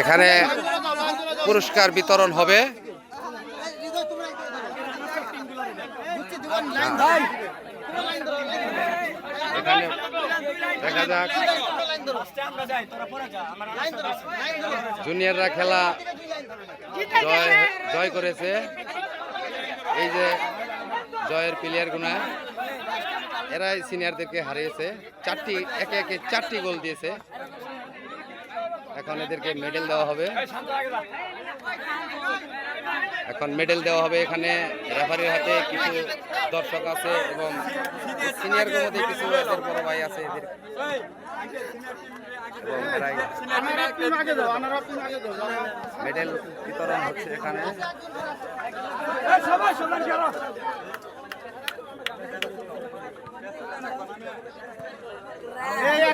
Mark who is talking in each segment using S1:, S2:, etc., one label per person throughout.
S1: এখানে পুরস্কার বিতরণ হবে। এখানে দেখা যাক। জুনিয়ররা খেলা জয় জয় করেছে। এই যে জয়ের প্লেয়ার গুনা, এরাই সিনিয়রদেরকে হারিয়েছে। চারটি, একে একে চারটি গোল দিয়েছে। এখন এদেরকে মেডেল দেওয়া হবে। এখন মেডেল দেওয়া হবে এখানে। রেফারির হাতে কিছু দর্শক আছে এবং সিনিয়রদের মধ্যে কিছু এদের বড় ভাই আছে এদের। মেডেল বিতরণ হচ্ছে এখানে। এই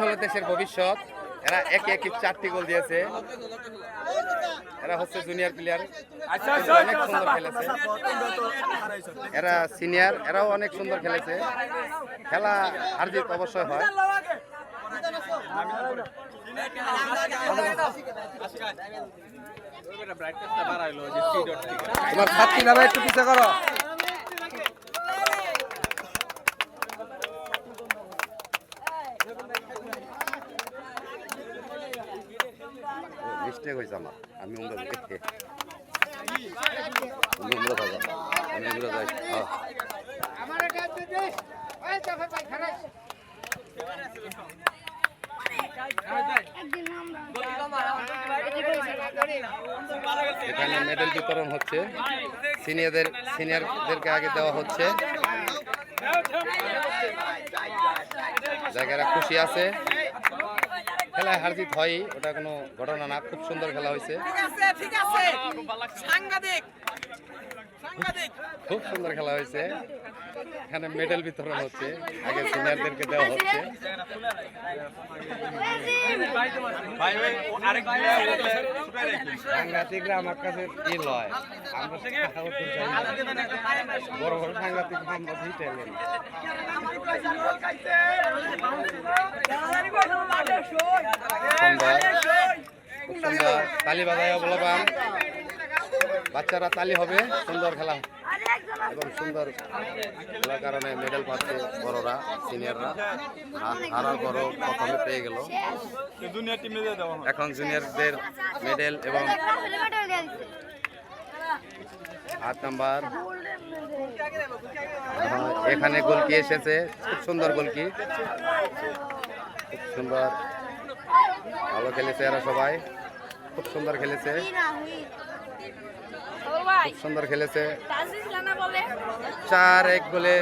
S1: হলো দেশের ভবিষ্যৎ। এরা একে একে চারটি গোল দিয়েছে। এরা হচ্ছে জুনিয়র প্লেয়ার অনেক সুন্দর খেলেছে। এরা সিনিয়র এরাও অনেক সুন্দর খেলেছে। খেলা হার জিত অবশ্যই হয়। তোমার ছাত্রী বাবা একটু পিছিয়ে করো। মিস্টেক হয়েছে আমার। আমি উমরা দেখে আমি উমরা থাকা আমি উমরা যাই। হ্যাঁ। এখানে মেডেল বিতরণ হচ্ছে। সিনিয়রদের সিনিয়রদেরকে আগে দেওয়া হচ্ছে। জায়গারা খুশি আছে, খেলায় হার জিত হয় ওটা কোনো ঘটনা না, খুব সুন্দর খেলা হয়েছে।
S2: ঠিক আছে ঠিক আছে।
S1: খুব সুন্দর খেলা হয়েছে। এখানে মেডেল বিতরণ হচ্ছে। আগে সিনিয়রদেরকে দেওয়া হচ্ছে। সাংঘাতিকরা আমার কাছে ই লয়? আমরা বড় বড় সাংঘাতিক আমরা জিতে নেই সুন্দর। খুব সুন্দর। তালি বাজায় অবলম্বন। বাচ্চারা তালি হবে, সুন্দর খেলা। এবং সুন্দর খেলার কারণে মেডেল পাচ্ছে বড়রা সিনিয়ররা হারার বড় প্রথমে পেয়ে গেল। এখন জুনিয়রদের মেডেল এবং আট নাম্বার। এখানে গোলকি এসেছে, খুব সুন্দর গোলকি। খুব সুন্দর। ভালো খেলেছে এরা সবাই। খুব সুন্দর খেলেছে। খুব সুন্দর খেলেছে। চার এক গোলে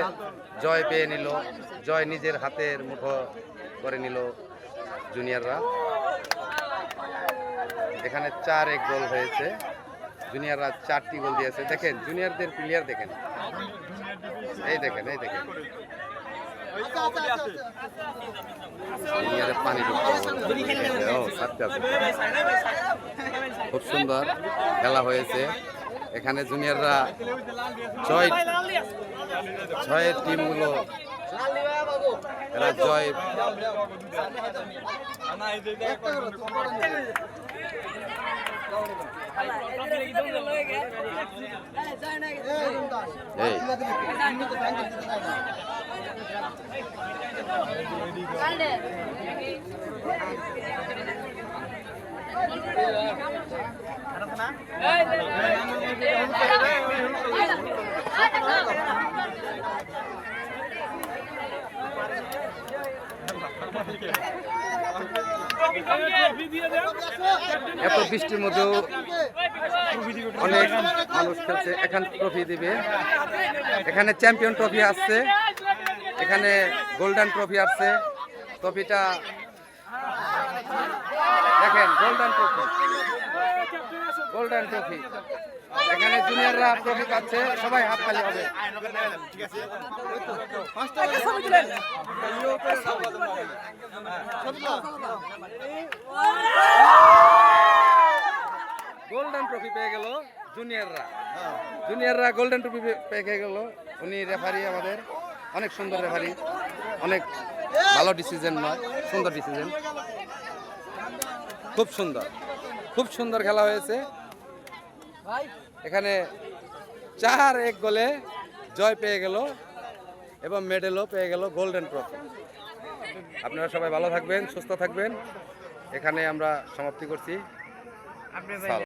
S1: জয় পেয়ে নিল। জয় নিজের হাতের মুঠো করে নিল জুনিয়ররা। এখানে চার এক গোল হয়েছে। জুনিয়ররা চারটি গোল দিয়েছে। দেখেন জুনিয়রদের প্লেয়ার দেখেন। এই দেখেন এই দেখেন। পানি খুব সুন্দর খেলা হয়েছে। এখানে জুনিয়ররা ছয় ছয়ের টিমগুলো এরা জয়। এত বৃষ্টির মধ্যেও অনেক মানুষ খেলছে। এখানে ট্রফি দিবে। এখানে চ্যাম্পিয়ন ট্রফি আসছে। এখানে গোল্ডেন ট্রফি আসছে। ট্রফিটা দেখেন গোল্ডেন ট্রফি গোল্ডেন ট্রফি এখানে জুনিয়ররা ট্রফি পাচ্ছে সবাই হাত তালি হবে। গোল্ডেন ট্রফি পেয়ে গেল জুনিয়ররা জুনিয়ররা গোল্ডেন ট্রফি পেয়ে গেল। উনি রেফারি আমাদের। অনেক সুন্দর রেফারি অনেক ভালো ডিসিশন নয়, সুন্দর ডিসিশন খুব সুন্দর। খুব সুন্দর খেলা হয়েছে। এখানে চার এক গোলে জয় পেয়ে গেল এবং মেডেলও পেয়ে গেল গোল্ডেন ট্রফি। আপনারা সবাই ভালো থাকবেন, সুস্থ থাকবেন। এখানে আমরা সমাপ্তি করছি।